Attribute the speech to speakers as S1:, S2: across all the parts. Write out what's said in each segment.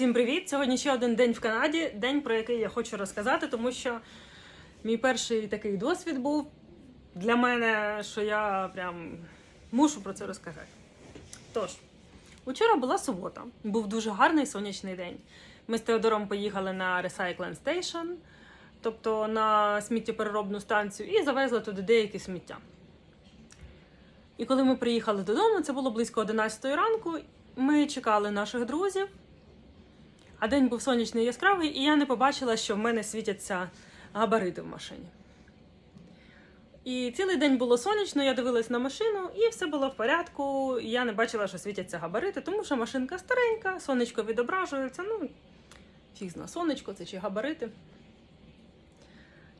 S1: Всім привіт! Сьогодні ще один день в Канаді, день, про який я хочу розказати, тому що мій перший такий досвід був для мене, що я прям мушу про це розказати. Тож, учора була субота, був дуже гарний сонячний день. Ми з Теодором поїхали на Recycling Station, тобто на сміттєпереробну станцію, і завезли туди деякі сміття. І коли ми приїхали додому, це було близько 11 ранку. Ми чекали наших друзів. А день був сонячний яскравий, і я не побачила, що в мене світяться габарити в машині. І цілий день було сонячно, я дивилась на машину, і все було в порядку. Я не бачила, що світяться габарити, тому що машинка старенька, сонечко відображується. Ну, фіг зна, сонечко це чи габарити.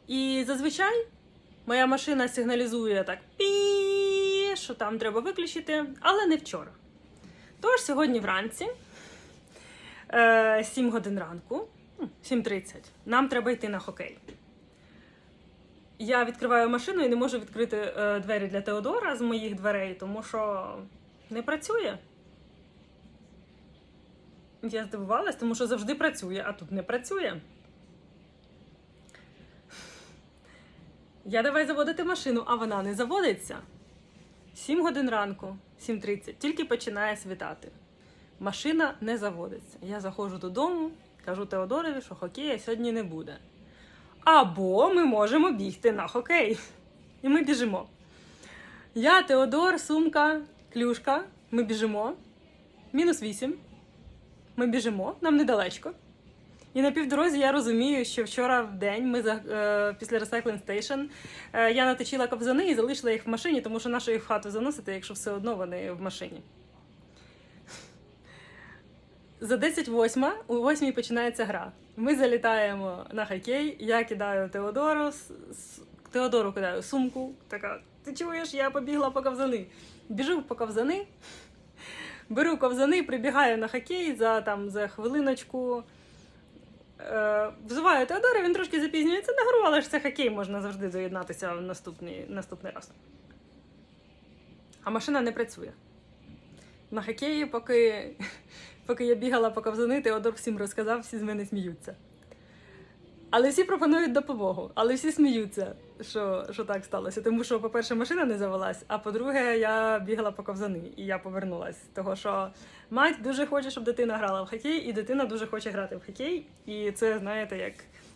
S1: І зазвичай моя машина сигналізує так пі, що там треба виключити, але не вчора. Тож сьогодні вранці. Е, 7 годин ранку, ну, 7.30, нам треба йти на хокей. Я відкриваю машину і не можу відкрити е, двері для Теодора з моїх дверей, тому що не працює. Я здивувалась, тому що завжди працює, а тут не працює. Я давай заводити машину, а вона не заводиться. 7 годин ранку, 7.30, тільки починає світати. Машина не заводиться. Я заходжу додому, кажу Теодорові, що хокея сьогодні не буде. Або ми можемо бігти на хокей. І ми біжимо. Я, Теодор, сумка, клюшка. Ми біжимо. Мінус 8. Ми біжимо, нам недалечко. І на півдорозі я розумію, що вчора в день ми е, після Recycling Station е, я наточила ковзани і залишила їх в машині, тому що нашу їх в хату заносити, якщо все одно вони в машині. За 10 восьма, у восьмій починається гра. Ми залітаємо на хокей, я кидаю Теодору, Теодору кидаю сумку. Така, ти чуєш, я побігла по ковзани. Біжу по ковзани, беру ковзани, прибігаю на хокей за, там, за хвилиночку. Е, взиваю Теодора, він трошки запізнюється на гру, але ж це хокей, можна завжди доєднатися в наступний, наступний раз. А машина не працює. На хокеї, поки, поки я бігала по ковзани, Теодор всім розказав, всі з мене сміються. Але всі пропонують допомогу, але всі сміються, що, що так сталося. Тому що, по-перше, машина не завелась, а по-друге, я бігала по ковзани і я повернулась. Того що мать дуже хоче, щоб дитина грала в хокей, і дитина дуже хоче грати в хокей. І це, знаєте, як.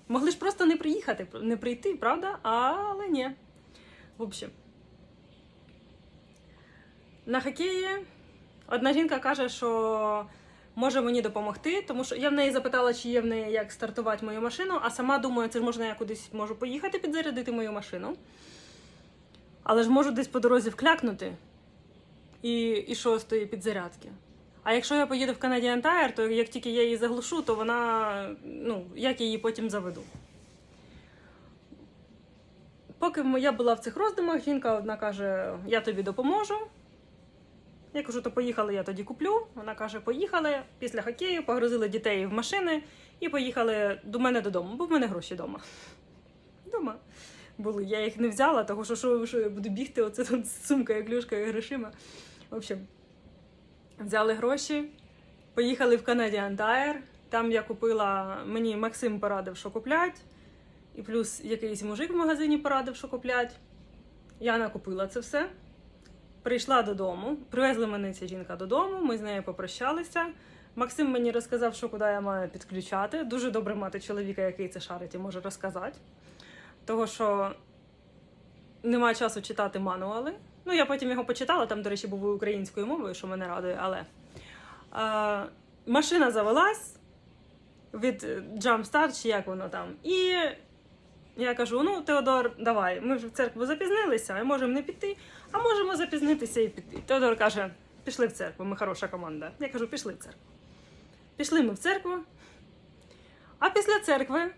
S1: Могли ж просто не приїхати, не прийти, правда? Але ні. В общем. На хокеї одна жінка каже, що може мені допомогти, тому що я в неї запитала, чи є в неї як стартувати мою машину, а сама думаю, це ж можна я кудись можу поїхати підзарядити мою машину. Але ж можу десь по дорозі вклякнути і, і тої підзарядки. А якщо я поїду в Canadian Tire, то як тільки я її заглушу, то вона, ну, як я її потім заведу. Поки я була в цих роздумах, жінка одна каже: Я тобі допоможу. Я кажу, то поїхали, я тоді куплю. Вона каже, поїхали після хокею, погрузили дітей в машини і поїхали до мене додому, бо в мене гроші вдома. Дома були. Я їх не взяла, тому що, що, що я буду бігти, оце тут з сумкою, клюшкою, грошима. В общем, взяли гроші, поїхали в Canadian Tire. Там я купила, мені Максим порадив, що куплять, і плюс якийсь мужик в магазині порадив, що куплять. Я накупила це все. Прийшла додому, привезли мене ця жінка додому, ми з нею попрощалися. Максим мені розказав, що куди я маю підключати. Дуже добре мати чоловіка, який це шарить і може розказати. Того, що немає часу читати мануали. Ну, я потім його почитала, там, до речі, був українською мовою, що мене радує, але а, машина завелась від Jumpstart, чи як воно там. І я кажу: ну, Теодор, давай, ми вже в церкву запізнилися, і можемо не піти, а можемо запізнитися і піти. Теодор каже: пішли в церкву, ми хороша команда. Я кажу, пішли в церкву. Пішли ми в церкву. А після церкви,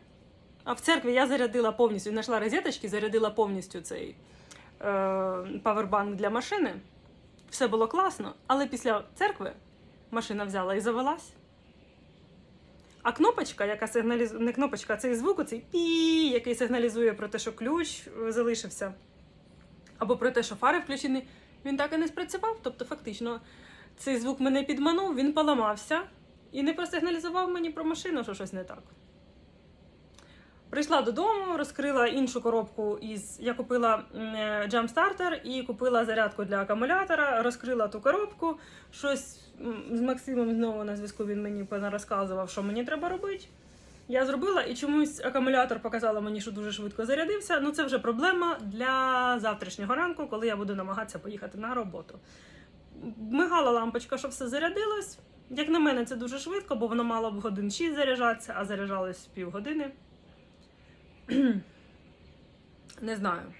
S1: а в церкві я зарядила повністю, знайшла розеточки, зарядила повністю цей е, павербанк для машини. Все було класно, але після церкви машина взяла і завелась. А кнопочка, яка сигналізує, не кнопочка, а цей звук, оцей пі, який сигналізує про те, що ключ е, залишився, або про те, що фари включені, він так і не спрацював. Тобто, фактично, цей звук мене підманув, він поламався. і не просигналізував мені про машину, що щось не так. Прийшла додому, розкрила іншу коробку із. Я купила м, джамстартер і купила зарядку для акумулятора, розкрила ту коробку. Щось з Максимом знову на зв'язку він мені розказував, що мені треба робити. Я зробила і чомусь акумулятор показала мені, що дуже швидко зарядився. Ну це вже проблема для завтрашнього ранку, коли я буду намагатися поїхати на роботу. Мигала лампочка, щоб все зарядилось. Як на мене, це дуже швидко, бо воно мало б годин 6 заряджатися, а заряджалось півгодини. Не знаю.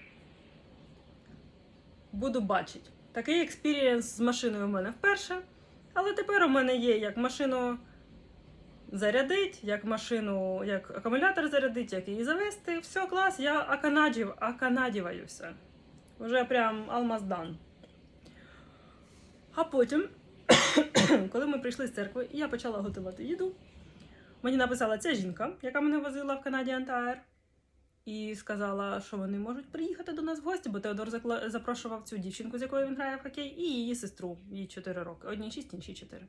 S1: Буду бачити. Такий експірієнс з машиною в мене вперше. Але тепер у мене є як машину зарядить, як машину, як акумулятор зарядить, як її завести. Все, клас, я аканадів, аканадіваюся. Вже прям алмаздан. А потім, коли ми прийшли з церкви, і я почала готувати їду. Мені написала ця жінка, яка мене возила в Канаді Антаер, і сказала, що вони можуть приїхати до нас в гості, бо Теодор запрошував цю дівчинку, з якою він грає в хокей, і її сестру, їй 4 роки. Одній 6, іншій 4.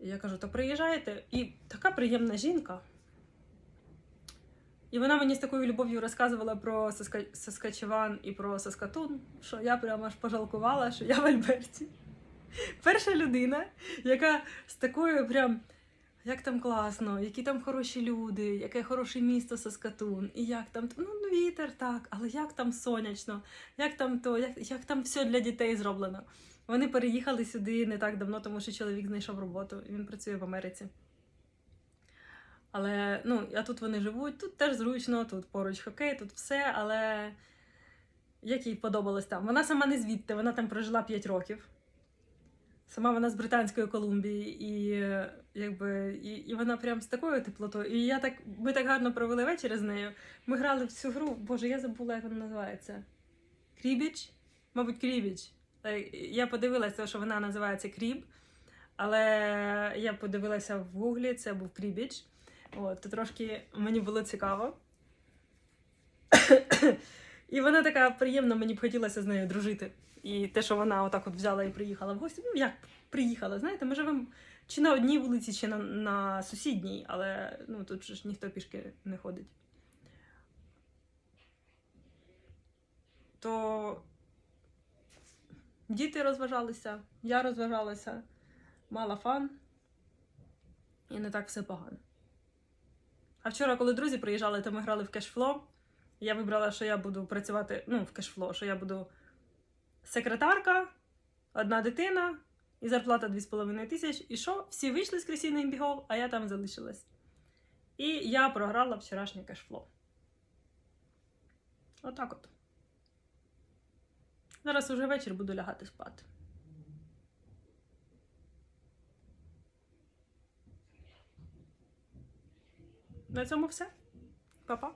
S1: Я кажу, то приїжджаєте? І така приємна жінка. І вона мені з такою любов'ю розказувала про Саска... Саскачеван і про Саскатун, що я прямо аж пожалкувала, що я в Альберті. Перша людина, яка з такою прям. Як там класно, які там хороші люди, яке хороше місто Саскатун, і як там ну, вітер так, але як там сонячно, як там то, як, як там все для дітей зроблено. Вони переїхали сюди не так давно, тому що чоловік знайшов роботу, він працює в Америці. Але ну, а тут вони живуть, тут теж зручно, тут поруч хокей, тут все, але як їй подобалось там. Вона сама не звідти, вона там прожила 5 років. Сама вона з Британської Колумбії, і якби і, і вона прям з такою теплотою. І я так, ми так гарно провели вечір з нею. Ми грали в цю гру. Боже, я забула, як вона називається. Крібіч? Мабуть, Крібіч. Е, Я подивилася, що вона називається Кріб, але я подивилася в гуглі, це був Крібіч. От, то трошки мені було цікаво. І вона така приємна, мені б хотілося з нею дружити. І те, що вона отак от взяла і приїхала в гості. Ну, як приїхала, знаєте, ми живемо чи на одній вулиці, чи на, на сусідній, але ну, тут ж ніхто пішки не ходить. То діти розважалися, я розважалася, мала фан, і не так все погано. А вчора, коли друзі приїжджали, то ми грали в кешфло. Я вибрала, що я буду працювати ну, в кешфло, що я буду секретарка, одна дитина і зарплата 2,5 тисяч. І що? Всі вийшли з кресійних бігов, а я там залишилась. І я програла вчорашнє кешфло. Отак от. Зараз уже вечір буду лягати спати. На цьому все. Па-па.